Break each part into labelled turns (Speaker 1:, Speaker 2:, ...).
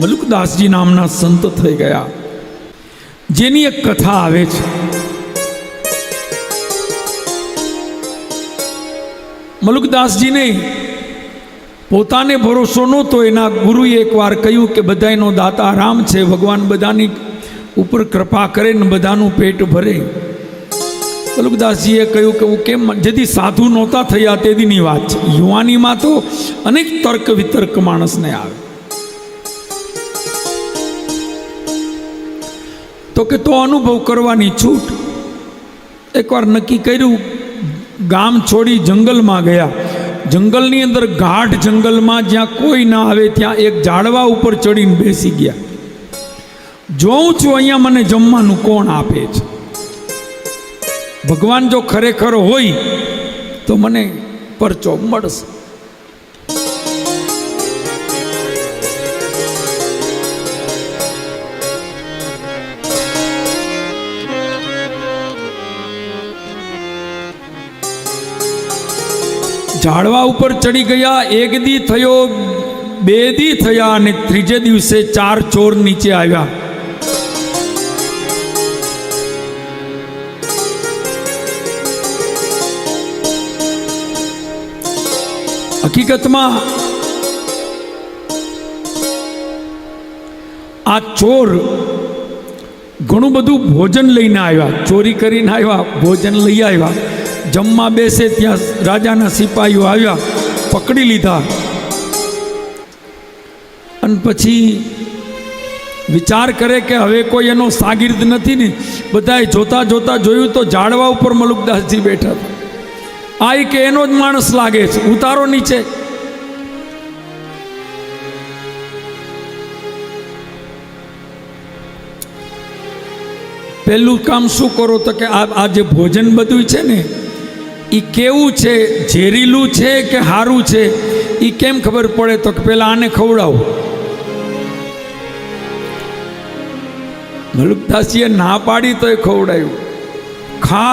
Speaker 1: મલુકદાસજી નામના સંત થઈ ગયા. જેની એક કથા આવે છે. મલુકદાસજીને પોતાને ભરોસો નહોતો, એના ગુરુએ એકવાર કહ્યું કે બધાયનો દાતા રામ છે, ભગવાન બધાની ઉપર કૃપા કરે ને બધાનું પેટ ભરે. મલુકદાસજીએ કહ્યું કે હું કેમ જેથી સાધુ નહોતા થયા તેદીની વાત છે. યુવાનીમાં તો અનેક તર્ક વિતર્ક માણસને આવે. તો કે તો અનુભવ કરવાની છૂટ. એકવાર નક્કી કર્યું, ગામ છોડી જંગલમાં ગયા. જંગલની અંદર ગાઢ જંગલમાં જ્યાં કોઈ ના આવે, ત્યાં એક ઝાડવા ઉપર ચડીને બેસી ગયા. જોઉં છું અહીંયા મને જમવાનું કોણ આપે છે? ભગવાન જો ખરેખર હોય, તો મને પરચો મળશે. ઝાડવા ઉપર ચડી ગયા, એક દી થયો, બે દી થયા અને ત્રીજે દિવસે ચાર ચોર નીચે આવ્યા. હકીકતમાં આ ચોર ઘણું બધું ભોજન લઈને આવ્યા, ચોરી કરીને આવ્યા, ભોજન લઈ આવ્યા. જમવા બેસે ત્યાં રાજાના સિપાહીઓ આવ્યા, પકડી લીધા. અને પછી વિચાર કરે કે હવે કોઈ એનો સાગીર્દ નથી ને, બધાએ જોતા જોતા જોયું તો ઝાડવા ઉપર મલુકદાસજી બેઠા આ કે એનો જ માણસ લાગે છે, ઉતારો નીચે. પહેલું કામ શું કરો તો કે આ જે ભોજન બધું છે ને એ કેવું છે? ઝેરીલું છે કે સારું છે? એ કેમ ખબર પડે તો કે પહેલાં આને ખવડાવો. મલુકદાસીએ ના પાડી તો એ ખવડાયું. ખા.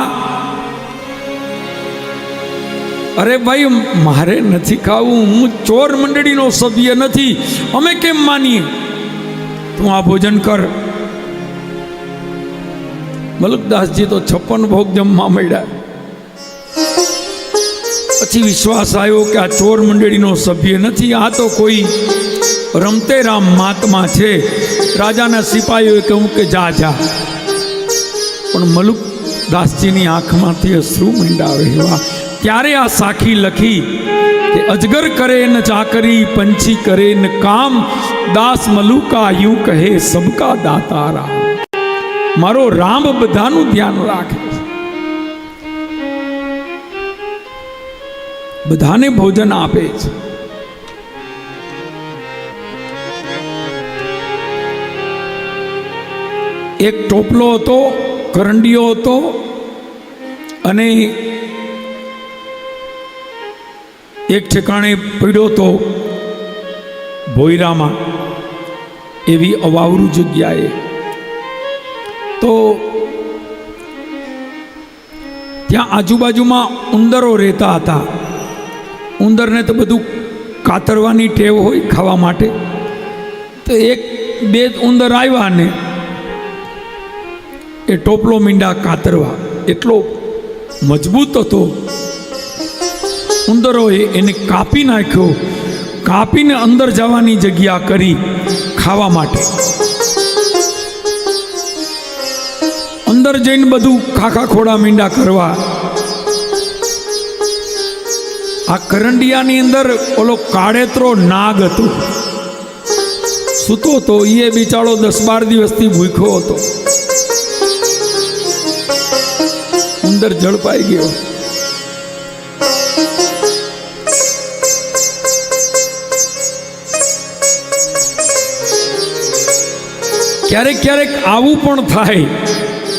Speaker 1: અરે ભાઈ, મારે નથી ખાવું, હું ચોર મંડળીનો સભ્ય નથી. અમે કેમ માનીએ? તું આ ભોજન કર. મલુકદાસજી તો છપ્પન ભોગ જમવા મળ્યા. પછી વિશ્વાસ આવ્યો કે આ ચોર મંડળીનો સભ્ય નથી, આ તો કોઈ રમતે રામ મહાત્મા છે. રાજાના સિપાહીઓએ કહ્યું કે જા જા. પણ મલુક દાસજીની આંખમાંથી અશ્રુ મંડા એવા. ત્યારે આ સાખી લખી કે અજગર કરે ન ચાકરી, પંછી કરે ન કામ, દાસ મલુકા યુ કહે સબકા દાતારા. મારો રામ બધાનું ધ્યાન રાખે છે. બધાને ભોજન આપે છે. એક ટોપલો હતો કરંડીઓ હતો, અને એક ઠેકાણે પડ્યો તો ભોયરામાં, એવી અવાવરું જગ્યાએ. તો ત્યાં આજુબાજુમાં ઉંદરો રહેતા હતા. ઉંદરને તો બધું કાતરવાની ટેવ હોય ખાવા માટે. તો એક બે ઉંદર આવ્યા ને, એ ટોપલો મીંડા કાતરવા. એટલો મજબૂત હતો. ઉંદરોએ એને કાપી નાખ્યો. કાપીને અંદર જવાની જગ્યા કરી ખાવા માટે. અંદર જઈને બધું ખાખા ખોડા મીંડા કરવા આ કરંડિયાની અંદર ઓલો કાળેતરો નાગ હતો. સૂતો તો એ બિચારો દસ બાર દિવસથી ભૂખ્યો હતો. ઉંદર ઝડપાઈ ગયો. ક્યારેક ક્યારેક આવું પણ થાય.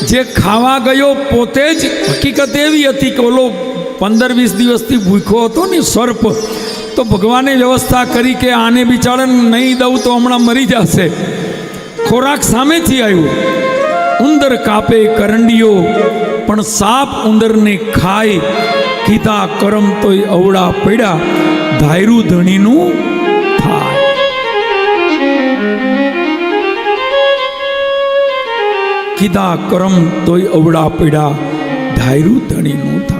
Speaker 1: જે ખાવા ગયો પોતે જ હકીકત એવી હતી કે ઓલો પંદર વીસ દિવસથી ભૂખ્યો હતો ને સર્પ, તો ભગવાને વ્યવસ્થા કરી કે આને બિચારાને નહીં દઉં તો હમણાં મરી જશે. ખોરાક સામેથી આવ્યું. ઉંદર કાપે કરંડીઓ, પણ સાપ ઉંદરને ખાય. કીધા, કરમ તોય અવળા પડ્યા, ધાયરું ધણીનું થાય કીધા, કરમ તોય અવળા પડ્યા, ધાયરું ધણીનું થાય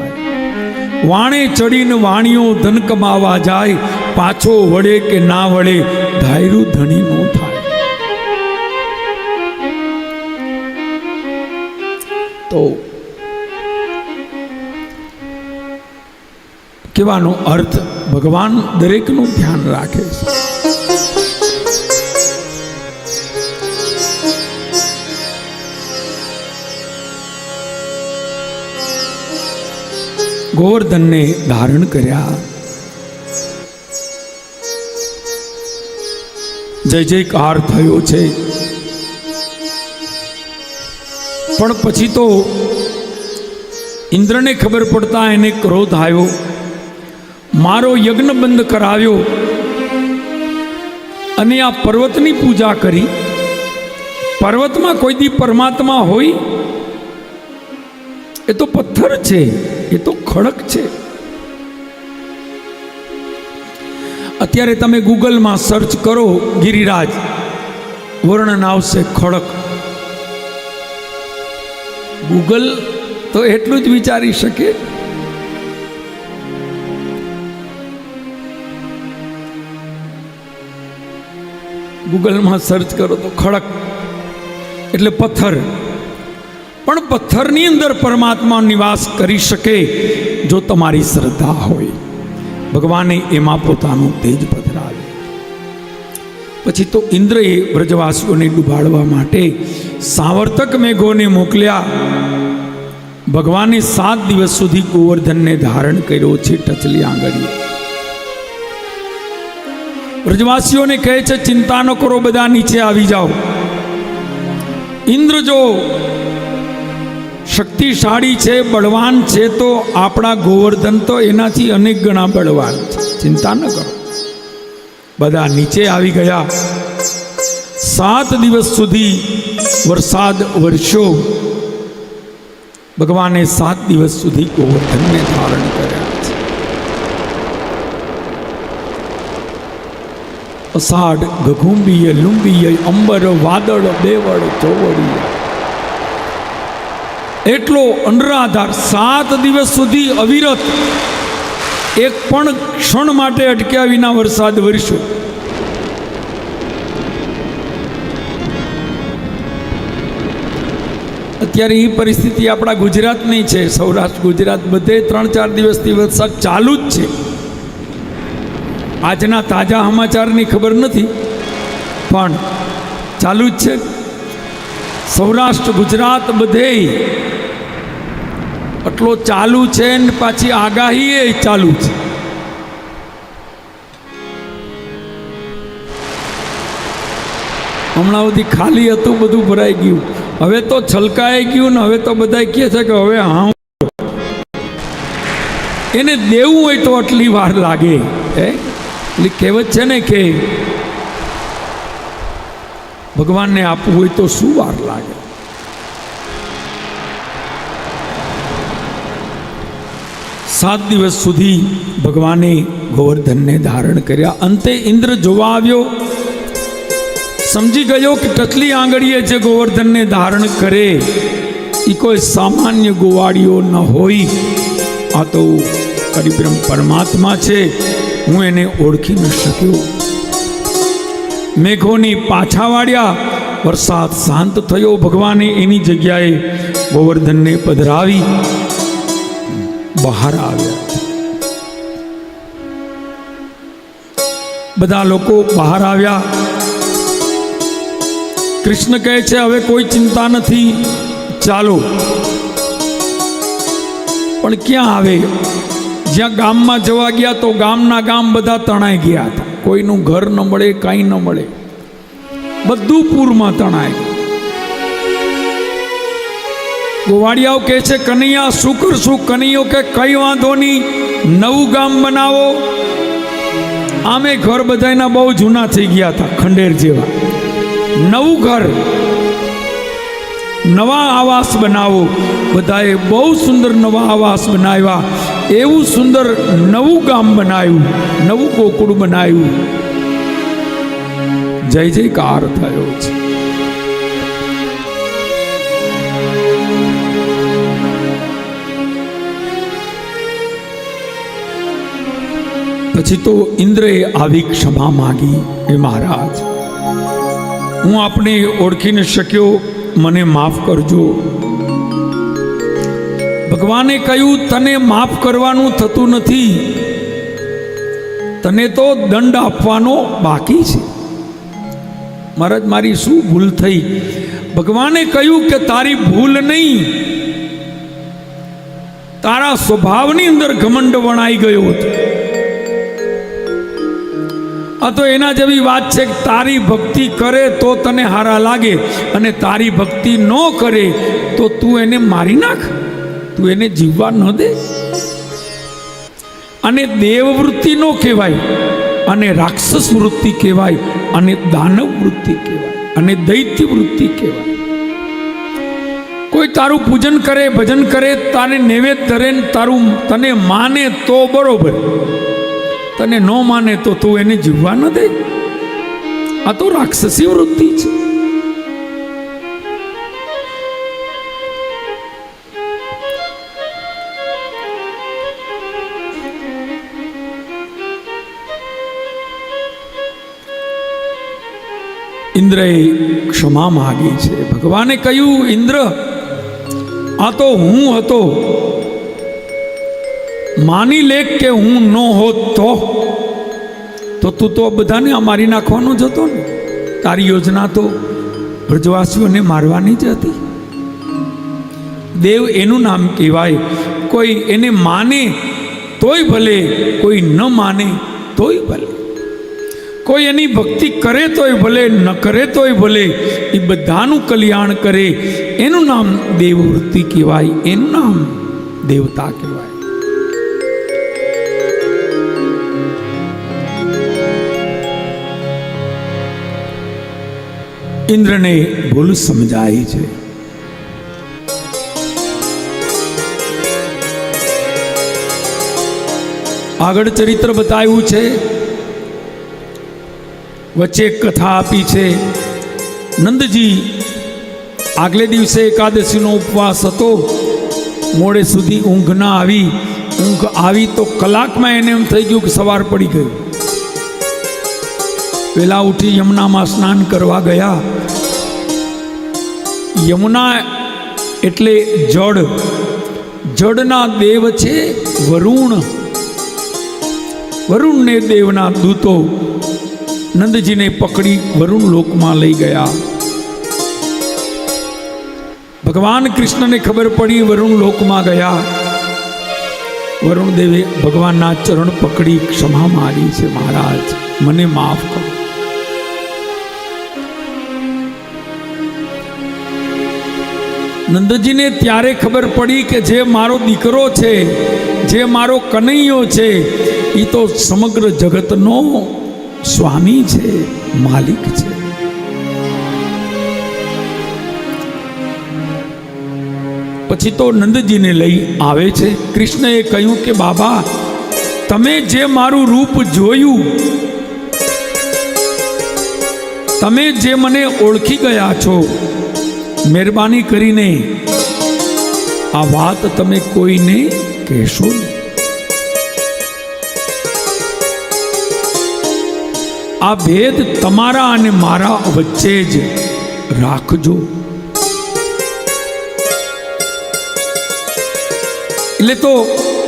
Speaker 1: વાણે ચડીને વાણીઓ ધન કમાવા જાય, પાછો વળે કે ના વળે, ધાયરું ધણી નો થાય. તો કહેવાનો અર્થ ભગવાન દરેકનું ધ્યાન રાખે છે. ગોવર્ધનને ધારણ કર્યા. જય જયકાર થયો છે. પણ પછી તો ઇન્દ્રને ખબર પડતા એને ક્રોધ આવ્યો. મારો યજ્ઞ બંધ કરાવ્યો. અને આ પર્વતની પૂજા કરી. પર્વતમાં કોઈ દી પરમાત્મા હોય એ તો પથ્થર છે, એ તો ખડક છે. અત્યારે તમે ગૂગલમાં સર્ચ કરો ગિરિરાજ, વર્ણન આવશે ખડક. ગૂગલ તો એટલું જ વિચારી શકે. ગૂગલમાં સર્ચ કરો તો ખડક, એટલે પથ્થર. પણ પથ્થરની અંદર પરમાત્મા નિવાસ કરી શકે જો તમારી શ્રદ્ધા હોય. ભગવાને એમાં પોતાનું તેજ પધરાવ્યું. પછી તો ઇન્દ્રએ વ્રજવાસીઓને ડૂબાડવા માટે સાવર્તક મેઘોને મોકલ્યા. ભગવાને સાત દિવસ સુધી ગોવર્ધનને ધારણ કર્યો છે ટચલી આંગળી વ્રજવાસીઓને કહે છે, ચિંતા ન કરો, બધા નીચે આવી જાઓ. ઇન્દ્ર જો શક્તિશાળી છે, બળવાન છે, તો આપણા ગોવર્ધન તો એનાથી અનેક ગણા બળવાન છે. ચિંતા ન કરો. બધા નીચે આવી ગયા. સાત દિવસ સુધી વરસાદ વરસ્યો. ભગવાને સાત દિવસ સુધી ગોવર્ધનને ધારણ કર્યા છે. અષાઢ ગઘુંબીય લુંબીય અંબર વાદળ બેવડ ચોવડીય એટલો અનરાધાર સાત દિવસ સુધી અવિરત એક પણ ક્ષણ માટે અટક્યા વિના વરસાદ વરસ્યો. અત્યારે એ પરિસ્થિતિ આપણા ગુજરાતની છે. સૌરાષ્ટ્ર, ગુજરાત બધે ત્રણ ચાર દિવસથી વરસાદ ચાલુ જ છે. આજના તાજા સમાચારની ખબર નથી, પણ ચાલુ જ છે. સૌરાષ્ટ્ર, ગુજરાત બધે આટલો ચાલુ છે ને પાછી આગાહી એ ચાલુ છે. હમણાં સુધી ખાલી હતું, બધું ભરાઈ ગયું. હવે તો છલકાઈ ગયું ને હવે તો બધા કહે છે કે હવે હા એને દેવું હોય તો આટલી વાર લાગે, હે? એટલે કહેવત છે ને કે ભગવાનને આપવું હોય તો શું વાર લાગે? સાત દિવસ સુધી ભગવાને ગોવર્ધનને ધારણ કર્યા. અંતે ઇન્દ્ર જોવા આવ્યો. સમજી ગયો કે ટચલી આંગળીએ જે ગોવર્ધનને ધારણ કરે એ કોઈ સામાન્ય ગોવાળીઓ ન હોય. આ તો પરિબ્રહ્મ પરમાત્મા છે. હું એને ઓળખી ન શક્યો. મેઘોની પાછા વાળ્યા, વરસાદ શાંત થયો ભગવાને એની જગ્યાએ ગોવર્ધનને પધરાવી બહાર આવ્યા. બધા લોકો બહાર આવ્યા. કૃષ્ણ કહે છે, હવે કોઈ ચિંતા નથી, ચાલો. પણ ક્યાં આવે? જ્યાં ગામમાં જવા ગયા તો ગામના ગામ બધા તણાઈ ગયા હતા. કોઈનું ઘર ન મળે, કાંઈ ન મળે. બધું પૂરમાં તણાય. ગોવાળિયાઓ કહે છે, કનૈયા, શું કરશું? કનૈયો કે, કઈ વાંધો નહીં, નવું ગામ બનાવો. આમે ઘર બધાના બહુ જૂના થઈ ગયા હતા, ખંડેર જેવા. નવું ઘર, નવા આવાસ બનાવો. બધાએ બહુ સુંદર નવા આવાસ બનાવ્યા. એવું સુંદર નવું ગામ બનાવ્યું નવું કોકડું બનાવ્યું જય જયકાર થયો છે. પછી તો ઇન્દ્રએ આવી ક્ષમા માગી એ મહારાજ, હું આપને ઓળખી ન શક્યો, મને માફ કરજો. ભગવાને કહ્યું, તને માફ કરવાનું થતું નથી. તને તો દંડ આપવાનો બાકી છે. મહારાજ, મારી શું ભૂલ થઈ? ભગવાને કહ્યું કે, તારી ભૂલ નહીં. તારા સ્વભાવની અંદર ઘમંડ વણાઈ ગયો હતો. આ તો એના જેવી વાત છે કે, તારી ભક્તિ કરે તો તને હારા લાગે અને તારી ભક્તિ ન કરે તો તું એને મારી નાખ. તું એને જીવવા ન દે? અને દેવવૃત્તિ નો કહેવાય, અને રાક્ષસ વૃત્તિ કહેવાય, અને દાનવ વૃત્તિ કહેવાય, અને દૈત્ય વૃત્તિ કહેવાય. કોઈ તારું પૂજન કરે, ભજન કરે, તારે નૈવેદ્ય ધરે તારું તને માને તો બરોબર. તને ન માને તો તું એને જીવવા ન દે. આ તો રાક્ષસી વૃત્તિ છે. ઇન્દ્રએ ક્ષમા માગી છે. ભગવાને કહ્યું, ઇન્દ્ર, આ તો હું હતો. માની લે કે હું ન હોત તો? તો તું તો બધાને આ મારી નાખવાનો જ હતો ને. તારી યોજના તો બ્રજવાસીઓને મારવાની જ હતી. દેવ એનું નામ કહેવાય. કોઈ એને માને, તોય ભલે. કોઈ ન માને, તોય ભલે. કોઈ એની ભક્તિ કરે તોય ભલે, ન કરે તોય ભલે, એ બધાનું કલ્યાણ કરે. એનું નામ દેવવૃત્તિ કહેવાય, એનું નામ દેવતા કહેવાય. ઇન્દ્રને ભૂલ સમજાય છે. આગળ ચરિત્ર બતાવ્યું છે. વચ્ચે કથા આપી છે. નંદજી, આગલે દિવસે એકાદશીનો ઉપવાસ હતો. મોડે સુધી ઊંઘ ના આવી. ઊંઘ આવી તો કલાકમાં એને એમ થઈ ગયું કે સવાર પડી ગયું પેલા ઉઠી યમુનામાં સ્નાન કરવા ગયા. યમુના એટલે જળ જળના દેવ છે વરુણ. વરુણને દેવના દૂતો નંદજીને પકડી વરુણ લોકમાં લઈ ગયા. ભગવાન કૃષ્ણને ખબર પડી વરુણ લોકમાં ગયા. વરુણ દેવે ભગવાનના ચરણ પકડી ક્ષમા મારી છે મહારાજ. મને માફ કરો. નંદજીને ત્યારે ખબર પડી કે જે મારો દીકરો છે, જે મારો કનૈયો છે એ તો સમગ્ર જગતનો સ્વામી છે, માલિક છે. પછી તો નંદજીને લઈ આવે છે. કૃષ્ણએ કહ્યું કે, બાબા, તમે જે મારું રૂપ જોયું, તમે જે મને ઓળખી ગયા છો, મહેરબાની કરીને આ વાત તમે કોઈને કહેશો નહીં. આ ભેદ તમારા અને મારા વચ્ચે જ રાખજો. એટલે તો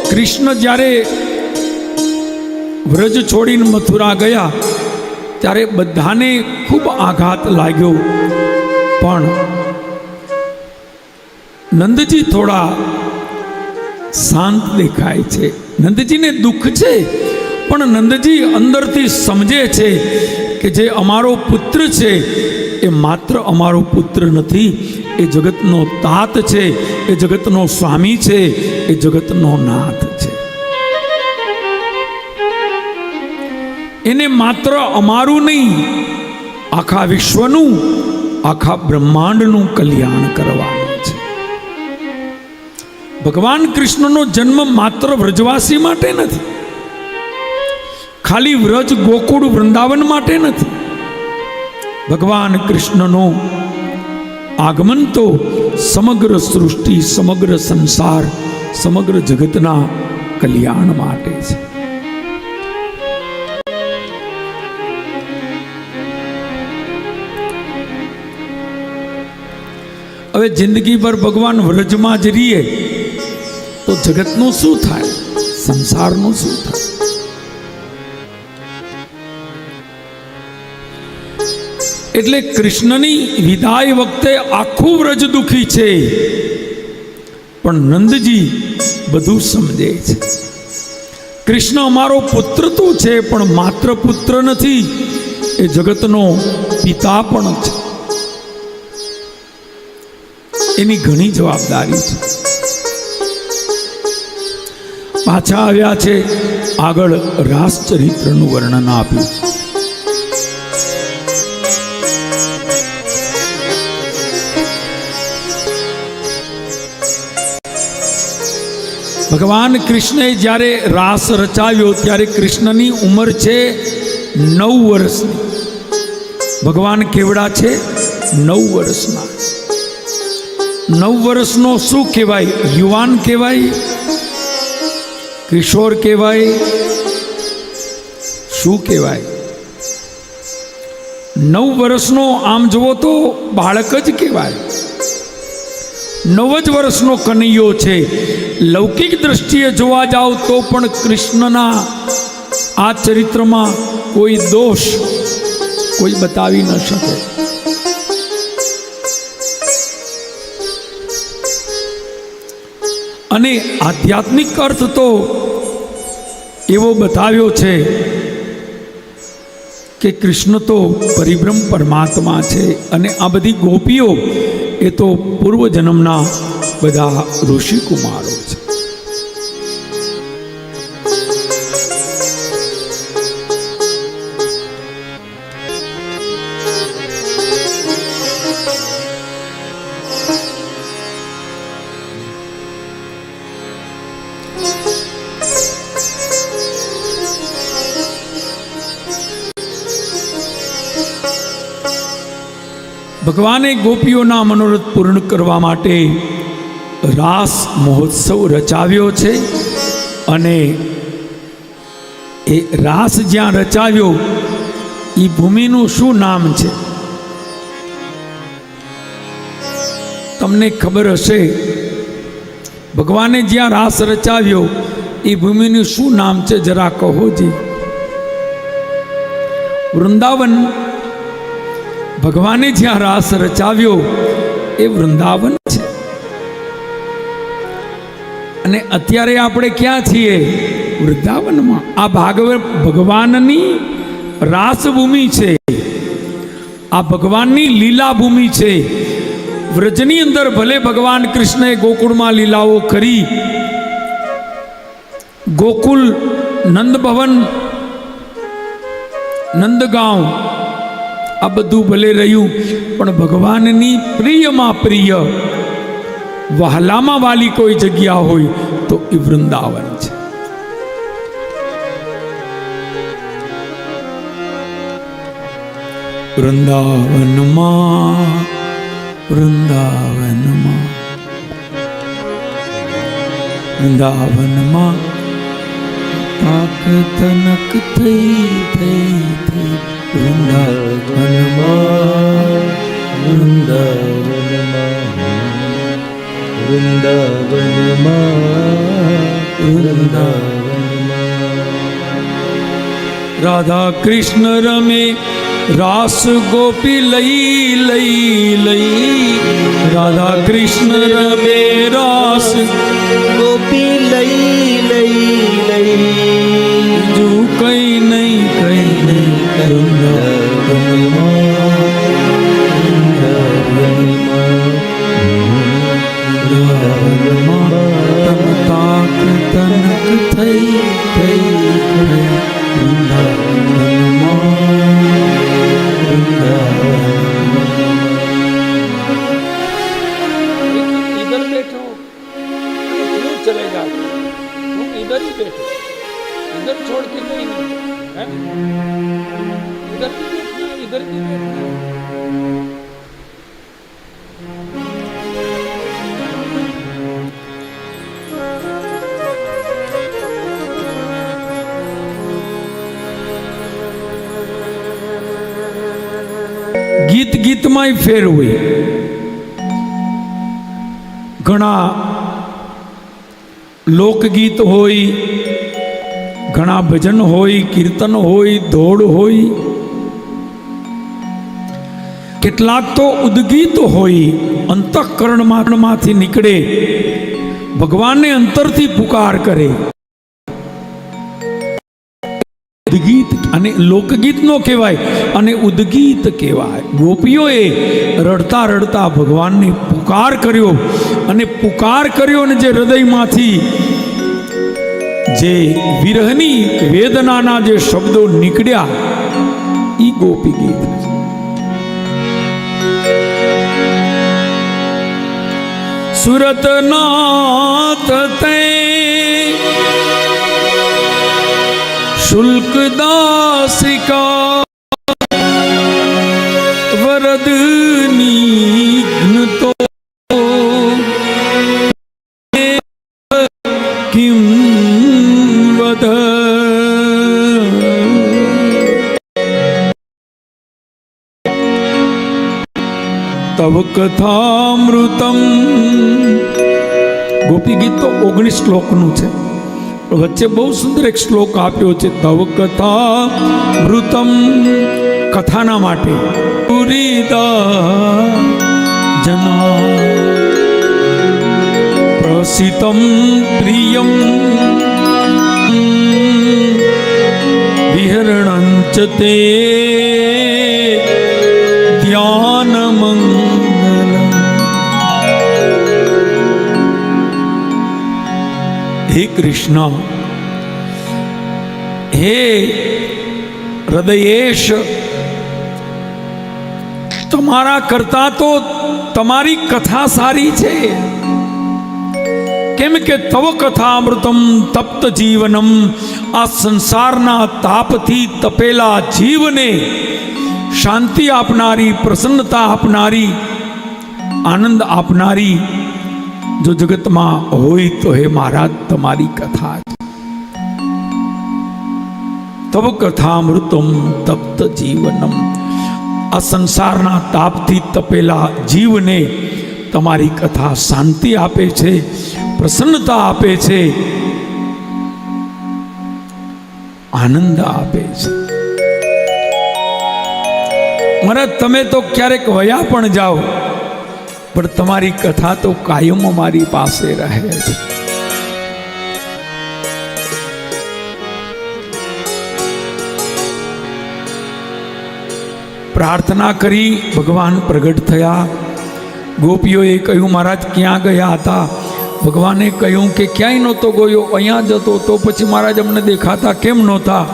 Speaker 1: કૃષ્ણ જ્યારે વ્રજ છોડીને મથુરા ગયા, ત્યારે બધાને ખૂબ આઘાત લાગ્યો. પણ નંદજી થોડા શાંત દેખાય છે. નંદજીને દુઃખ છે? પણ નંદજી અંદરથી સમજે છે કે જે અમારો પુત્ર છે, એ માત્ર અમારો પુત્ર નથી, એ જગતનો તાત છે, એ જગતનો સ્વામી છે, એ જગતનો નાથ છે. એને માત્ર અમારું નહીં, આખા વિશ્વનું, આખા બ્રહ્માંડનું કલ્યાણ કરવાનું છે. ભગવાન કૃષ્ણનો જન્મ માત્ર વ્રજવાસી માટે નથી. ખાલી વ્રજ ગોકુળ વૃંદાવન માટે નથી. ભગવાન કૃષ્ણનો આગમન તો સમગ્ર સૃષ્ટિ, સમગ્ર સંસાર, સમગ્ર જગતના કલ્યાણ માટે છે. હવે જિંદગી પર ભગવાન વ્રજમાં જ રહીએ તો જગતનું શું થાય? સંસારનું શું થાય? એટલે કૃષ્ણની વિદાય વખતે આખું વ્રજ દુખી છે. પણ નંદજી બધું સમજે છે. કૃષ્ણ અમારો પુત્ર તો છે, પણ માત્ર પુત્ર નથી, એ જગતનો પિતા પણ છે. એની ઘણી જવાબદારી છે. પાછા આવ્યા છે આગળ રાસચરિત્રનું વર્ણન આપ્યું છે ભગવાન કૃષ્ણએ જ્યારે રાસ રચાવ્યો ત્યારે કૃષ્ણની ઉંમર છે નવ વર્ષની. ભગવાન કેવડા છે? નવ વર્ષના. નવ વર્ષનો શું કહેવાય? યુવાન કહેવાય? કિશોર કહેવાય? શું કહેવાય? નવ વર્ષનો આમ જુઓ તો બાળક જ કહેવાય. નવ જ વર્ષનો કનૈયો છે. લૌકિક દ્રષ્ટિએ જોવા જાઓ તો પણ કૃષ્ણના આ ચરિત્રમાં કોઈ દોષ કોઈ બતાવી ન શકે. અને આધ્યાત્મિક અર્થ તો એવો બતાવ્યો છે કે કૃષ્ણ તો પરિબ્રહ્મ પરમાત્મા છે અને આ બધી ગોપીઓ એ તો પૂર્વજન્મના બધા ઋષિ ભગવાને ગોપીઓના મનોરથ પૂર્ણ કરવા માટે રાસ મહોત્સવ રચાવ્યો છે અને એ રાસ જ્યાં રચાવ્યો એ ભૂમિનું શું નામ છે? તમને ખબર હશે, ભગવાને જ્યાં રાસ રચાવ્યો એ ભૂમિનું શું નામ છે? જરા કહો જી. વૃંદાવન ભગવાને જ્યાં રાસ રચાવ્યો એ વૃંદાવન છે. અને અત્યારે આપણે ક્યાં છીએ? વૃંદાવનમાં. આ ભાગવત ભગવાનની રાસભૂમિ છે. આ ભગવાનની લીલા ભૂમિ છે. વ્રજની અંદર ભલે ભગવાન કૃષ્ણએ ગોકુળમાં લીલાઓ કરી. ગોકુલ, નંદભવન, નંદગાંવ આ બધું ભલે રહ્યું, પણ ભગવાનની પ્રિયમાં પ્રિય. વહાલામાં વાલી કોઈ જગ્યા હોય તો એ વૃંદાવન છે. વૃંદાવનમાં વૃંદાવનમાં વૃંદાવનમાં તાક તનક થઈ થઈ થઈ. વૃંદાવનમાં
Speaker 2: વૃંદાવનમાં વૃંદાવનમાં વૃંદાવનમાં
Speaker 1: રાધા કૃષ્ણ રમે રાસ ગોપી લઈ લઈ લઈ રાધા કૃષ્ણ રમે રાસ
Speaker 2: ગોપી લઈ
Speaker 1: ઘણા લોકગીત હોય, ઘણા ભજન હોય, કીર્તન હોય, ધોળ હોય, કેટલાક તો ઉદ્ગીત હોય, અંતઃકરણમાંથી નીકળે, ભગવાનને અંતરથી પુકાર કરે. ઉદ્ગીત અને લોકગીતનો કહેવાય અને ઉદ્ગીત કહેવાય. ગોપીઓએ રડતા રડતા ભગવાનને પુકાર કર્યો અને પુકાર કર્યો અને જે હૃદયમાંથી જે વિરહની વેદનાના જે શબ્દો નીકળ્યા એ ગોપી ગીત. સુરતનાથ તે શુલ્કદાસિકા વરદની ઘ્નતો કિમ વદ તવ કથામૃતમ ગોપી ગીત તો ઓગણીસ શ્લોકનું છે વચ્ચે બહુ સુંદર એક શ્લોક આપ્યો છે તવ કથા મૃતમ કથાના માટે જના પ્રસિતમ પ્રિયમ. વિહરણંચ તે ધ્યાનમંગલમ હે કૃષ્ણ, હે હૃદયેશ, તમારા કરતા તો તમારી કથા સારી છે. કેમ કે તવ કથા અમૃતમ તપ્ત જીવનમ, આ સંસારના તાપથી તપેલા જીવને શાંતિ આપનારી, પ્રસન્નતા આપનારી, આનંદ આપનારી જો જગતમાં હોય તો હે મહારાજ, તમારી કથા તબ કથામૃતમ તપ્ત જીવનમ. આ સંસારના તાપથી તપેલા જીવને તમારી કથા શાંતિ આપે છે, પ્રસન્નતા આપે છે, આનંદ આપે છે. મને તમે તો ક્યારેક વયા પણ જાઓ. પણ તમારી કથા તો કાયમ મારી પાસે રહે છે. પ્રાર્થના કરી ભગવાન પ્રગટ થયા. ગોપીઓએ કહ્યું, મહારાજ, ક્યાં ગયા હતા? ભગવાને કહ્યું કે, ક્યાંય નહોતો ગયો, અહીંયા જતો તો પછી મહારાજ અમને દેખાતા કેમ નહોતા?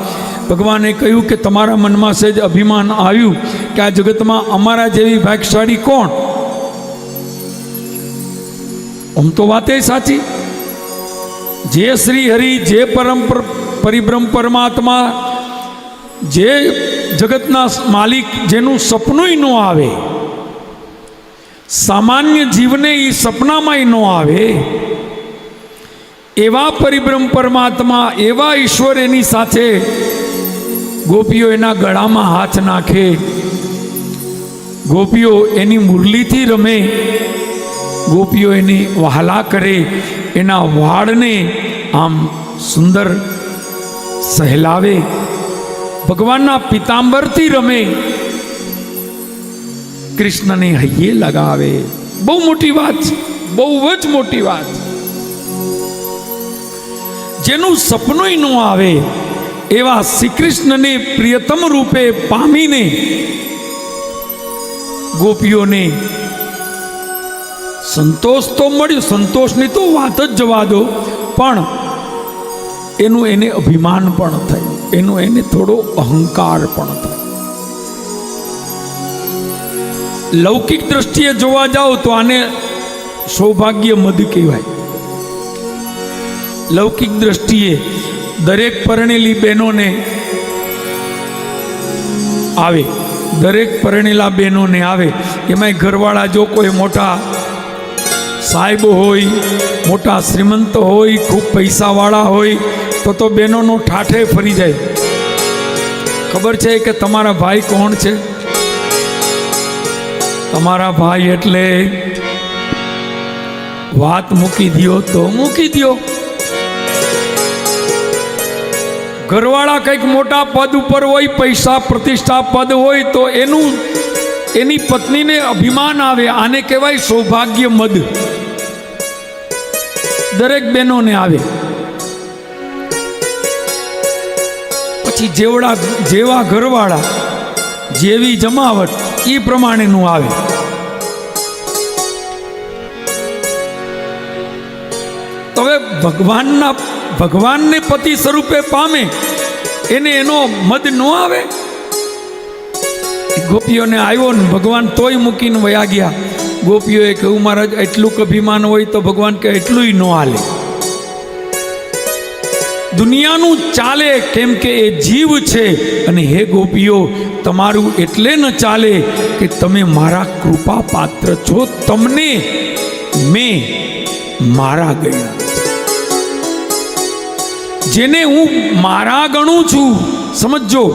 Speaker 1: ભગવાને કહ્યું કે, તમારા મનમાં સહેજ અભિમાન આવ્યું કે આ જગતમાં અમારા જેવી ભાગશાળી કોણ? આમ તો વાતે સાચી. જે શ્રી હરિ, જે પરમ પર- પરિબ્રહ્મ પરમાત્મા, જે જગતના માલિક જેનું સપનું ન આવે, સામાન્ય જીવને એ સપનામાં ન આવે, એવા પરિબ્રહ્મ પરમાત્મા, એવા ઈશ્વર એની સાથે ગોપીઓ એના ગળામાં હાથ નાખે, ગોપીઓ એની મુરલીથી રમે ગોપીઓ એની વહાલા કરે, એના વાળને આમ સુંદર સહેલાવે. ભગવાનના પિતાંબરથી રમે. કૃષ્ણને હૈયે લગાવે. બહુ મોટી વાત છે. બહુ જ મોટી વાત. જેનું સપનું ન આવે, એવા શ્રી કૃષ્ણને પ્રિયતમ રૂપે પામીને ગોપીઓને સંતોષ તો મળ્યો, સંતોષની તો વાત જ જવા દો. પણ એનું એને અભિમાન પણ થયું, એનું એને થોડો અહંકાર પણ થયો. લૌકિક દ્રષ્ટિએ જોવા જાઓ તો આને સૌભાગ્ય મદ કહેવાય. લૌકિક દ્રષ્ટિએ દરેક પરણેલી બહેનોને આવે, દરેક પરણેલા બહેનોને આવે. એમાંય ઘરવાળા જો કોઈ મોટા સાહેબ હોય, મોટા શ્રીમંત હોય, ખૂબ પૈસાવાળા હોય, તો તો બહેનોનો ઠાઠે ફરી જાય. ખબર છે કે તમારા ભાઈ કોણ છે? તમારા ભાઈ એટલે વાત મૂકી દ્યો તો મૂકી દ્યો. ઘરવાળા કંઈક મોટા પદ ઉપર હોય, પૈસા પ્રતિષ્ઠા પદ હોય, તો એનું, એની પત્નીને અભિમાન આવે. આને કહેવાય સૌભાગ્ય મદ. દરેક બહેનોને આવે. પછી જેવડા જેવા ઘરવાળા, જેવી જમાવટ એ પ્રમાણેનું આવે. હવે ભગવાનના, ભગવાનને પતિ સ્વરૂપે પામે, એને એનો મદ ન આવે? ગોપીઓને આવ્યો ને ભગવાન તોય મૂકીને વયા ગયા. ગોપીઓએ કહ્યું, મહારાજ, એટલું અભિમાન હોય તો ભગવાન કે એટલું ન હાલે. દુનિયાનું ચાલે કેમ કે એ જીવ છે અને હે ગોપીઓ, તમારું એટલે ન ચાલે કે તમે મારા કૃપા પાત્ર છો, તમને મેં મારા ગયા જેને હું મારા ગણું છું સમજો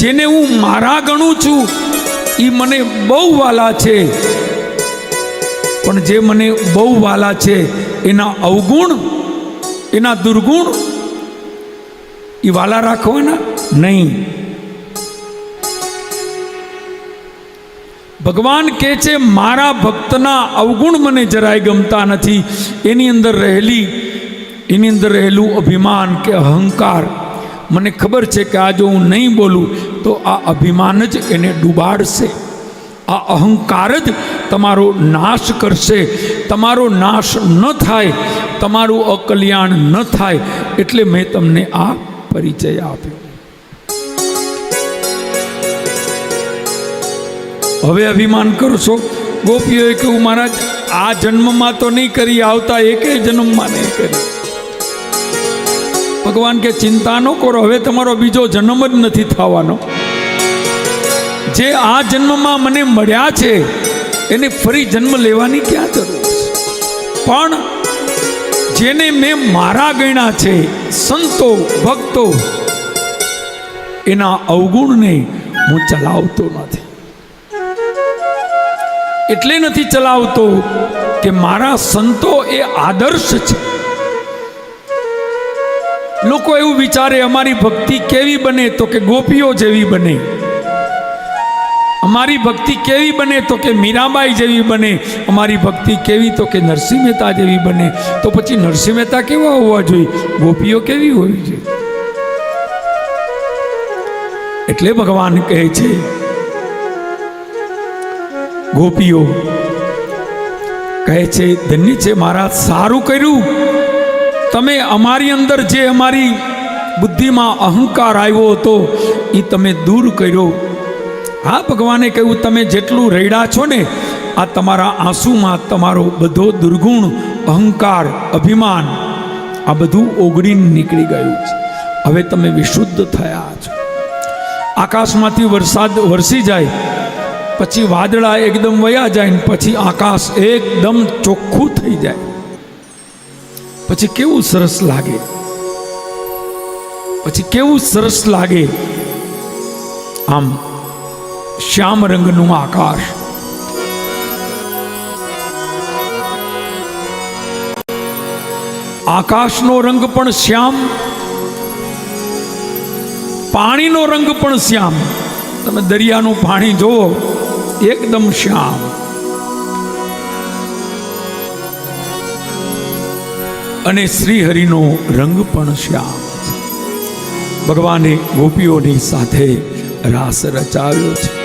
Speaker 1: જેને હું મારા ગણું છું એ મને બહુ વાલા છે. પણ જે મને બહુ વાલા છે, એના અવગુણ, એના દુર્ગુણ એ વાલા રાખવાના નહીં. ભગવાન કહે છે, મારા ભક્તના અવગુણ મને જરાય ગમતા નથી. એની અંદર રહેલી, એની અંદર રહેલું અભિમાન કે અહંકાર મને ખબર છે કે આ જો હું નહીં બોલું, તો આ અભિમાન જ એને ડૂબાડશે. આ અહંકાર જ તમારો નાશ કરશે. તમારો નાશ ન થાય, તમારું અકલ્યાણ ન થાય, એટલે મેં તમને આ પરિચય આપ્યો. હવે અભિમાન કરશો ગોપીઓએ કહ્યું, મહારાજ, આ જન્મમાં તો નહીં કરી, આવતા એકેય જન્મમાં નહીં કરી. ભગવાન કે ચિંતા ન કરો, હવે તમારો બીજો જન્મ જ નથી થવાનો. જે આ જન્મમાં મને મળ્યા છે, એને ફરી જન્મ લેવાની ક્યાં જરૂર પણ જેને મેં મારા ગણ્યા છે, સંતો, ભક્તો, એના અવગુણને હું ચલાવતો નથી. એટલે નથી ચલાવતો કે મારા સંતો એ આદર્શ છે. લોકો એવું વિચારે, અમારી ભક્તિ કેવી બને તો કે ગોપીઓ જેવી બને? અમારી ભક્તિ કેવી બને તો કે મીરાબાઈ જેવી બને? અમારી ભક્તિ કેવી તો કે નરસિંહ મહેતા જેવી બને? તો પછી નરસિંહ મહેતા કેવા હોવા જોઈએ? ગોપીઓ કેવી હોવી જોઈએ? એટલે ભગવાન કહે છે, ગોપીઓ, કહે છે, ધન્ય છે, મારા સારું કર્યું. તમે અમારી અંદર જે અમારી બુદ્ધિમાં અહંકાર આવ્યો હતો એ તમે દૂર કર્યો. હા, ભગવાને કહ્યું, તમે જેટલું રેડા છો ને, આ તમારા આંસુમાં તમારો બધો દુર્ગુણ, અહંકાર, અભિમાન, આ બધું ઓગળીને નીકળી ગયું છે. હવે તમે વિશુદ્ધ થયા છો. આકાશમાંથી વરસાદ વરસી જાય, પછી વાદળા એકદમ વયા જાય ને પછી આકાશ એકદમ ચોખ્ખું થઈ જાય. પછી કેવું સરસ લાગે? પછી કેવું સરસ લાગે? આમ શ્યામ રંગનું આકાશ. આકાશનો રંગ પણ શ્યામ, પાણીનો રંગ પણ શ્યામ. તમે દરિયાનું પાણી જુઓ, એકદમ શ્યામ. અને શ્રીહરિનો રંગ પણ શ્યામ. ભગવાને ગોપીઓની સાથે રાસ રચાવ્યો છે.